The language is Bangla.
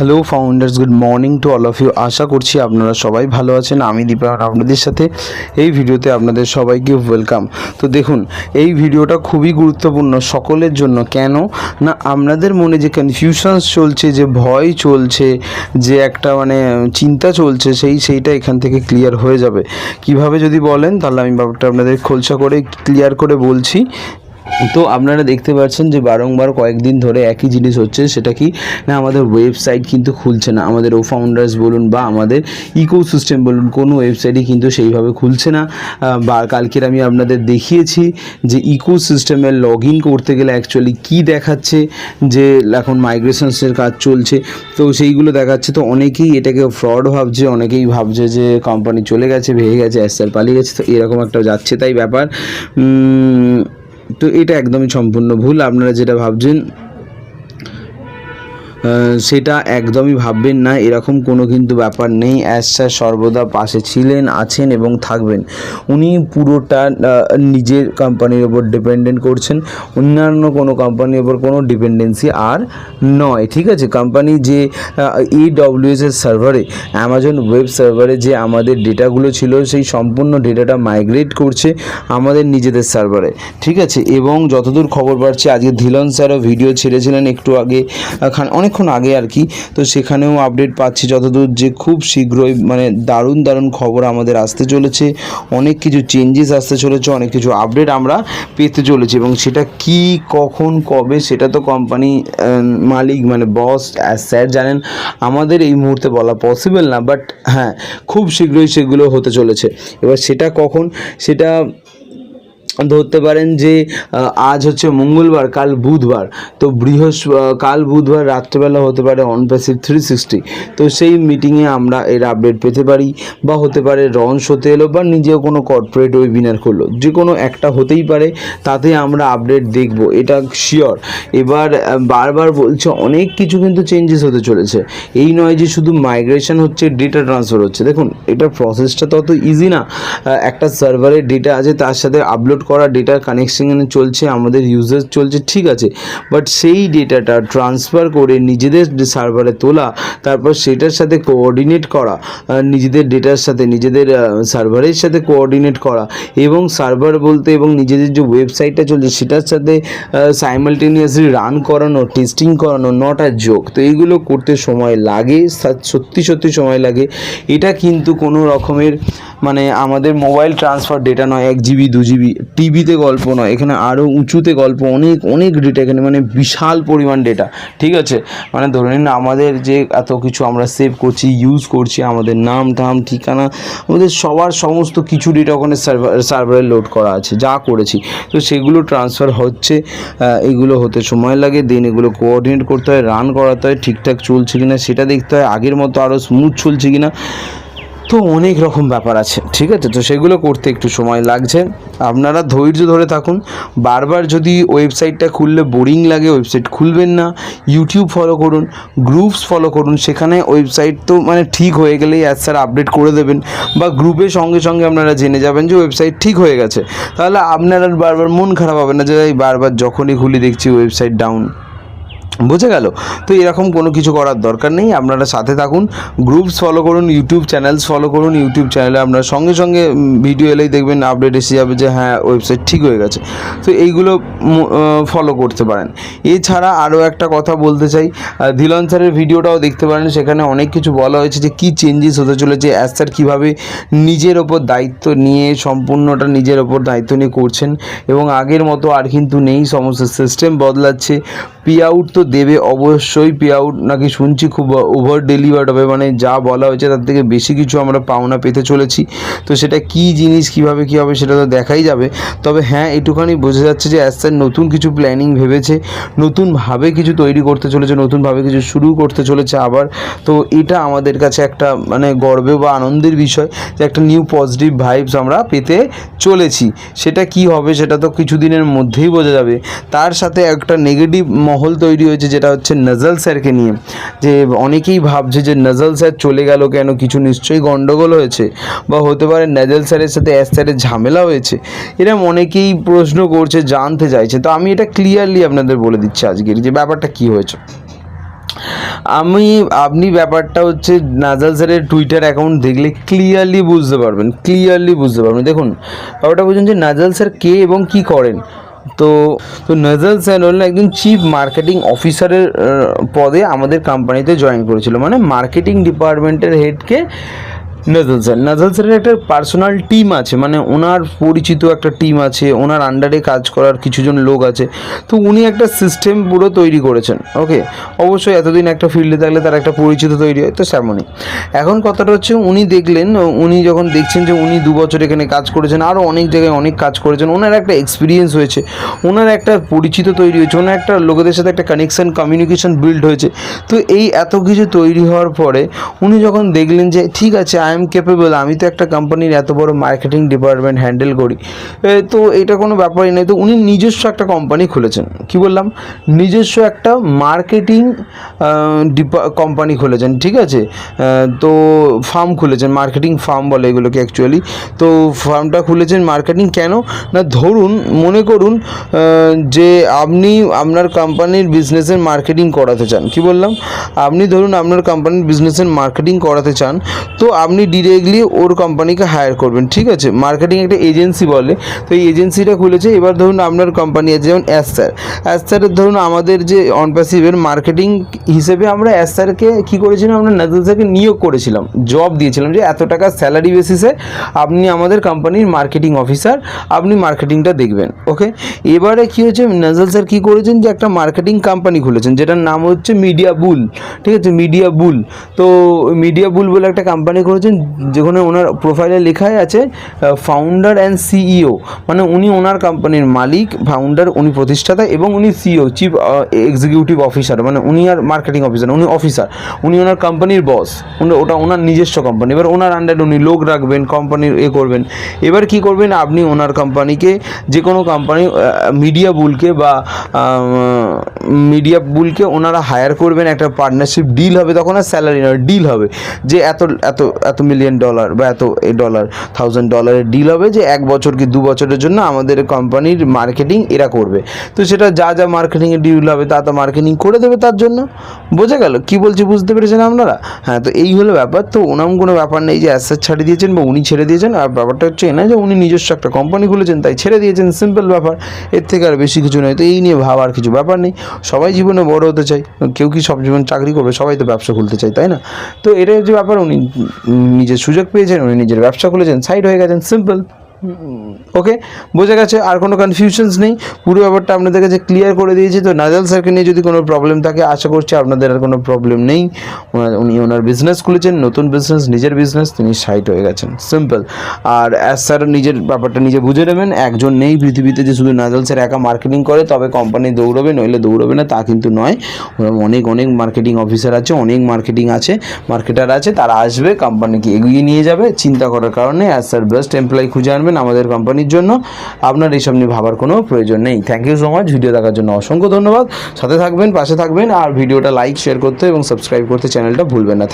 Hello founders good morning to all of you আশা করছি আপনারা সবাই ভালো আছেন। আমি দীপায়ন আপনাদের সাথে এই ভিডিওতে আপনাদের সবাইকে ওয়েলকাম তো দেখুন, এই ভিডিওটা খুবই গুরুত্বপূর্ণ সকলের জন্য। কেন? না, আপনাদের মনে যে কনফিউশনস চলছে, যে ভয় চলছে, যে একটা মানে চিন্তা চলছে, সেই সেইটা এখান থেকে ক্লিয়ার হয়ে যাবে। কীভাবে যদি বলেন, তাহলে আমি ব্যাপারটা আপনাদের খোলসা করে ক্লিয়ার করে বলছি। তো আপনারা দেখতে পাচ্ছেন যে বারংবার কয়েকদিন ধরে একই জিনিস হচ্ছে, সেটা কি? না, আমাদের ওয়েবসাইট কিন্তু খুলছে না। আমাদের ও ফাউন্ডার্স বলুন বা আমাদের ইকো সিস্টেম বলুন, কোনো ওয়েবসাইটই কিন্তু সেইভাবে খুলছে না। বা কালকের আমি আপনাদের দেখিয়েছি যে ইকো সিস্টেমে লগ ইন করতে গেলে অ্যাকচুয়ালি কী দেখাচ্ছে, যে এখন মাইগ্রেশনসের কাজ চলছে। তো সেইগুলো দেখাচ্ছে। তো অনেকেই এটাকে ফ্রড ভাবছে, অনেকেই ভাবছে যে কোম্পানি চলে গেছে, ভেঙে গেছে অ্যাসার পালিয়ে গেছে। তো এরকম একটা যাচ্ছে তাই ব্যাপার। তো এটা একদমই সম্পূর্ণ ভুল। আপনারা যেটা ভাবছেন সেটা একদমই ভাববেন না, এরকম কোনো কিন্তু ব্যাপার নেই। অ্যাজ স্যার সর্বদা পাশে ছিলেন, আছেন এবং থাকবেন। উনি পুরোটা নিজের কোম্পানির ওপর ডিপেন্ডেন্ট করছেন। অন্যান্য কোনো কোম্পানির ওপর কোনো ডিপেন্ডেন্সি আর নয়, ঠিক আছে? কোম্পানি যে ই ডব্লিউএস এর সার্ভারে অ্যামাজন ওয়েব সার্ভারে যে আমাদের ডেটাগুলো ছিল, সেই সম্পূর্ণ ডেটাটা মাইগ্রেট করছে আমাদের নিজেদের সার্ভারে ঠিক আছে? এবং যতদূর খবর পাচ্ছি, আজকে ধিলন স্যারও ভিডিও ছেড়েছিলেন একটু আগে। খান- অনেকক্ষণ আগে আর কি, তো সেখানেও আপডেট পাচ্ছি যতদূর যে খুব শীঘ্রই মানে দারুণ দারুণ খবর আমাদের আসতে চলেছে, অনেক কিছু চেঞ্জেস আসতে চলেছে, অনেক কিছু আপডেট আমরা পেতে চলেছি এবং সেটা কি, কখন, কবে সেটা তো কোম্পানি মালিক মানে বস স্যার জানেন, আমাদের এই মুহূর্তে বলা পসিবল না বাট হ্যাঁ খুব শীঘ্রই সেগুলো হতে চলেছে। এবার সেটা কখন, সেটা ধরতে পারেন যে আজ হচ্ছে মঙ্গলবার, কাল বুধবার। তো বৃহস্প কাল বুধবার, রাত্রেবেলা হতে পারে অন প্যাসিভ থ্রি সিক্সটি তো সেই মিটিংয়ে আমরা এর আপডেট পেতে পারি, বা হতে পারে রঞ্চ হতে এলো, বা নিজেও কোনো কর্পোরেট ওয়েবিনার করল। যে কোনো একটা হতেই পারে, তাতে আমরা আপডেট দেখব, এটা শিওর এবার বারবার বলছে, অনেক কিছু কিন্তু চেঞ্জেস হতে চলেছে। এই নয় যে শুধু মাইগ্রেশন হচ্ছে ডেটা ট্রান্সফার হচ্ছে। দেখুন, এটা প্রসেসটা তো অত ইজি না। একটা সার্ভারের ডেটা আছে, তার সাথে আপলোড করা ডেটার কানেকশন চলছে, আমাদের ইউজার চলছে, ঠিক আছে। বাট সেই ডেটাটা ট্রান্সফার করে নিজেদের সার্ভারে তোলা, তারপর সেটার সাথে কোঅর্ডিনেট করা নিজেদের ডেটার সাথে, নিজেদের সার্ভারের সাথে কোঅর্ডিনেট করা এবং সার্ভার বলতে এবং নিজেদের যে ওয়েবসাইটটা চলছে, সেটার সাথে সাইমালটেনিয়াসলি রান করানো টেস্টিং করানো নট আর যোগ তো এইগুলো করতে সময় লাগে সত্যি সত্যি সময় লাগে। এটা কিন্তু কোনো রকমের মানে আমাদের মোবাইল ট্রান্সফার ডেটা নয়, এক জিবি দু জিবি টিভিতে গল্প নয়, এখানে আরও উঁচুতে গল্প, অনেক অনেক ডেটা এখানে মানে বিশাল পরিমাণ ডেটা ঠিক আছে? মানে ধরে নিন আমাদের যে এত কিছু আমরা সেভ করছি ইউজ করছি, আমাদের নাম টাম ঠিকানা, আমাদের সবার সমস্ত কিছু ডেটা ওখানে সার্ভার সার্ভারে লোড করা আছে, যা করেছি। তো সেগুলো ট্রান্সফার হচ্ছে এগুলো হতে সময় লাগে দেন এগুলো কোঅর্ডিনেট করতে হয় রান করাতে হয়, ঠিকঠাক চলছে কিনা, সেটা দেখতে হয়, আগের মতো আরও স্মুথ চলছে কিনা। তো অনেক রকম ব্যাপার আছে, ঠিক আছে? তো সেগুলো করতে একটু সময় লাগছে। আপনারা ধৈর্য ধরে থাকুন। বারবার যদি ওয়েবসাইটটা খুললে বোরিং লাগে, ওয়েবসাইট খুলবেন না। ইউটিউব ফলো করুন গ্রুপস ফলো করুন। সেখানে ওয়েবসাইট তো মানে ঠিক হয়ে গেলেই অ্যাজ স্যার আপডেট করে দেবেন। বা গ্রুপের সঙ্গে সঙ্গে আপনারা জেনে যাবেন যে ওয়েবসাইট ঠিক হয়ে গেছে। তাহলে আপনারা বারবার মন খারাপ হবে না যে বারবার যখনই খুলি দেখছি ওয়েবসাইট ডাউন বুঝে গেল? তো এরকম কোনো কিছু করার দরকার নেই, আপনারা সাথে থাকুন গ্রুপস ফলো করুন ইউটিউব চ্যানেলস ফলো করুন ইউটিউব চ্যানেলে আপনারা সঙ্গে সঙ্গে ভিডিও এলেই দেখবেন আপডেট এসে যাবে যে হ্যাঁ ওয়েবসাইট ঠিক হয়ে গেছে। তো এইগুলো ফলো করতে পারেন। এছাড়া আরও একটা কথা বলতে চাই ধিলন স্যারের ভিডিওটাও দেখতে পারেন, সেখানে অনেক কিছু বলা হয়েছে যে কী চেঞ্জেস হতে চলেছে অ্যাজ স্যার কীভাবে নিজের ওপর দায়িত্ব নিয়ে, সম্পূর্ণটা নিজের ওপর দায়িত্ব নিয়ে করছেন, এবং আগের মতো আর কিন্তু নেই, সমস্ত সিস্টেম বদলাচ্ছে। পে আউট তো দেবে অবশ্যই পে আউট নাকি শুনছি খুব ওভার ডেলিভার্ড হবে মানে যা বলা হয়েছে তার থেকে বেশি কিছু আমরা পাওনা পেতে চলেছি। তো সেটা কি জিনিস, কীভাবে, কী হবে সেটা তো দেখাই যাবে। তবে হ্যাঁ এটুখানি বোঝা যাচ্ছে যে অ্যাজ স্যার নতুন কিছু প্ল্যানিং ভেবেছে, নতুনভাবে কিছু তৈরি করতে চলেছে, নতুনভাবে কিছু শুরু করতে চলেছে আবার। তো এটা আমাদের কাছে একটা মানে গর্বে বা আনন্দের বিষয় যে একটা নিউ পজিটিভ ভাইবস আমরা পেতে চলেছি। সেটা কি হবে সেটা তো কিছুদিনের মধ্যেই বোঝা যাবে। তার সাথে একটা নেগেটিভ মহল তৈরি হয়েছে যেটা হচ্ছে নজল স্যারকে নিয়ে। যে অনেকেই ভাবছে যে নজল স্যার চলে গেল কেন? কিছু নিশ্চয়ই গন্ডগোল হয়েছে বা হতে পারে নজল স্যারের সাথে অ্যাস স্যারের ঝামেলা হয়েছে। এরম অনেকেই প্রশ্ন করছে, জানতে চাইছে। তো আমি এটা ক্লিয়ারলি আপনাদের বলে দিচ্ছি আজকের যে ব্যাপারটা কি হয়েছে। আমি, আপনি ব্যাপারটা হচ্ছে নাজাল স্যারের টুইটার অ্যাকাউন্ট দেখলে ক্লিয়ারলি বুঝতে পারবেন ক্লিয়ারলি বুঝতে পারবেন। দেখুন, ব্যাপারটা বুঝুন যে নাজাল স্যার কে এবং কি করেন? তো তো নজল স্যানোল একজন চিফ মার্কেটিং অফিসারের পদে আমাদের কোম্পানিতে জয়েন করেছিল। মানে মার্কেটিং ডিপার্টমেন্টের হেডকে নাজাল স্যার নাজাল স্যারের একটা পার্সোনাল টিম আছে মানে ওনার পরিচিত একটা টিম আছে, ওনার আন্ডারে কাজ করার কিছুজন লোক আছে, তো উনি একটা সিস্টেম পুরো তৈরি করেছেন ওকে অবশ্যই এতদিন একটা ফিল্ডে থাকলে তার একটা পরিচিত তৈরি হয়, তো সেমনই এখন কথাটা হচ্ছে উনি দেখলেন, উনি যখন দেখছেন যে উনি দু বছর এখানে কাজ করেছেন আরও অনেক জায়গায় অনেক কাজ করেছেন, ওনার একটা এক্সপিরিয়েন্স হয়েছে, ওনার একটা পরিচিত তৈরি হয়েছে, ওনার একটা লোকেদের সাথে একটা কানেকশন কমিউনিকেশন বিল্ড হয়েছে, তো এই এত কিছু তৈরি হওয়ার পরে উনি যখন দেখলেন যে ঠিক আছে আই এম কেপেবল আমি তো একটা কোম্পানির এত বড় মার্কেটিং ডিপার্টমেন্ট হ্যান্ডেল করি। তো এটা কোনো ব্যাপারই নয়। তো উনি নিজস্ব একটা কোম্পানি খুলেছেন। কি বললাম? নিজস্ব একটা মার্কেটিং কোম্পানি খুলেছেন, ঠিক আছে? তো ফার্ম খুলেছেন মার্কেটিং ফার্ম বলে এগুলোকে অ্যাকচুয়ালি তো ফার্মটা খুলেছেন মার্কেটিং কেন? না, ধরুন, মনে করুন যে আপনি আপনার কোম্পানির বিজনেসের মার্কেটিং করাতে চান। কি বললাম? আপনি ধরুন আপনার কোম্পানির বিজনেসের মার্কেটিং করাতে চান, তো আপনি ডিরেক্টলি ওর কোম্পানিকে হায়ার করবেন, ঠিক আছে? মার্কেটিং একটা এজেন্সি বলে, তো এই এজেন্সিটা খুলেছে। এবার ধরুন আপনার কোম্পানি আছে, যেমন অ্যাস স্যার অ্যাস স্যারের ধরুন আমাদের যে অনপ্যাসিভের মার্কেটিং হিসেবে আমরা অ্যাস স্যারকে কী করেছিলাম? আমরা নাজল স্যারকে নিয়োগ করেছিলাম জব দিয়েছিলাম যে এত টাকা স্যালারি বেসিসে আপনি আমাদের কোম্পানির মার্কেটিং অফিসার আপনি মার্কেটিংটা দেখবেন ওকে এবারে কী হচ্ছে নাজল স্যার কী করেছেন যে একটা মার্কেটিং কোম্পানি খুলেছেন, যেটার নাম হচ্ছে মিডিয়া বুল ঠিক আছে? মিডিয়া বুল তো মিডিয়া বুল বলে একটা কোম্পানি করেছেন যেখানে ওনার প্রোফাইলে লেখাই আছে ফাউন্ডার অ্যান্ড সিইও মানে উনি ওনার কোম্পানির মালিক ফাউন্ডার উনি প্রতিষ্ঠাতা এবং উনি সিইও চিফ এক্সিকিউটিভ অফিসার মানে উনি আর মার্কেটিং অফিসার উনি অফিসার উনি ওনার কোম্পানির বস উনি ওটা ওনার নিজস্ব কোম্পানি এবার ওনার আন্ডারে উনি লোক রাখবেন কোম্পানির এ করবেন। এবার কি করবেন? আপনি ওনার কোম্পানিকে যে কোনো কোম্পানি মিডিয়া বুলকে বা মিডিয়া বুলকে ওনারা হায়ার করবেন, একটা পার্টনারশিপ ডিল হবে, তখন আর স্যালারি নয় ডিল হবে। যে এত এত এত মিলিয়ন ডলার বা এত এ ডলার থাউজেন্ড ডলারের ডিল হবে যে এক বছর কি দু বছরের জন্য আমাদের কোম্পানির মার্কেটিং এরা করবে। তো সেটা যা যা মার্কেটিংয়ের ডিল হবে, তা তা মার্কেটিং করে দেবে তার জন্য। বোঝা গেল? কি বলছি বুঝতে পেরেছেন আপনারা? হ্যাঁ তো এই হলো ব্যাপার। তো ওনাম কোনো ব্যাপার নেই যে অ্যাসেট ছাড়িয়ে দিয়েছেন বা উনি ছেড়ে দিয়েছেন, আর ব্যাপারটা হচ্ছে না যে উনি নিজস্ব একটা কোম্পানি খুলেছেন, তাই ছেড়ে দিয়েছেন। সিম্পল ব্যাপার। এর থেকে আর বেশি কিছু নয়। তো এই নিয়ে ভাবার কিছু ব্যাপার নেই। সবাই জীবনে বড় হতে চাই কেউ কি সব জীবন চাকরি করবে, সবাই তো ব্যবসা খুলতে চাই তাই না? তো এটাই হচ্ছে ব্যাপার, উনি নিজের সুযোগ পেয়েছেন, উনি নিজের ব্যবসা খুলেছেন সাইড হয়ে গেছেন সিম্পল ওকে বোঝা গেছে, আর কোনো কনফিউশনস নেই। পুরো ব্যাপারটা আপনাদের কাছে ক্লিয়ার করে দিয়েছি, তো নাজাল স্যারকে নিয়ে যদি কোনো প্রবলেম থাকে, আশা করছি আপনাদের আর কোনো প্রবলেম নেই। উনি ওনার বিজনেস খুলেছেন, নতুন বিজনেস নিজের বিজনেস তিনি সাইট হয়ে গেছেন। সিম্পল আর অ্যাজ স্যার নিজের ব্যাপারটা নিজে বুঝে নেবেন, একজন নেই পৃথিবীতে যে শুধু নাজাল স্যার একা মার্কেটিং করে, তবে কোম্পানি দৌড়বে, নইলে দৌড়বে না, তা কিন্তু নয়। অনেক অনেক মার্কেটিং অফিসার আছে, অনেক মার্কেটিং আছে মার্কেটার আছে, তারা আসবে কোম্পানিকে এগিয়ে নিয়ে যাবে। চিন্তা করার কারণে অ্যাজ স্যার বেস্ট এমপ্লয়ি খুঁজে আনবেন আমাদের কোম্পানির জন্য। আপনার এইসব নিয়ে ভাবার কোনো প্রয়োজন নেই। Thank you so much video দেখার জন্য অসংখ্য ধন্যবাদ। সাথে থাকবেন, পাশে থাকবেন। আর ভিডিওটা লাইক শেয়ার করতে এবং সাবস্ক্রাইব করতে চ্যানেলটা ভুলবেন না।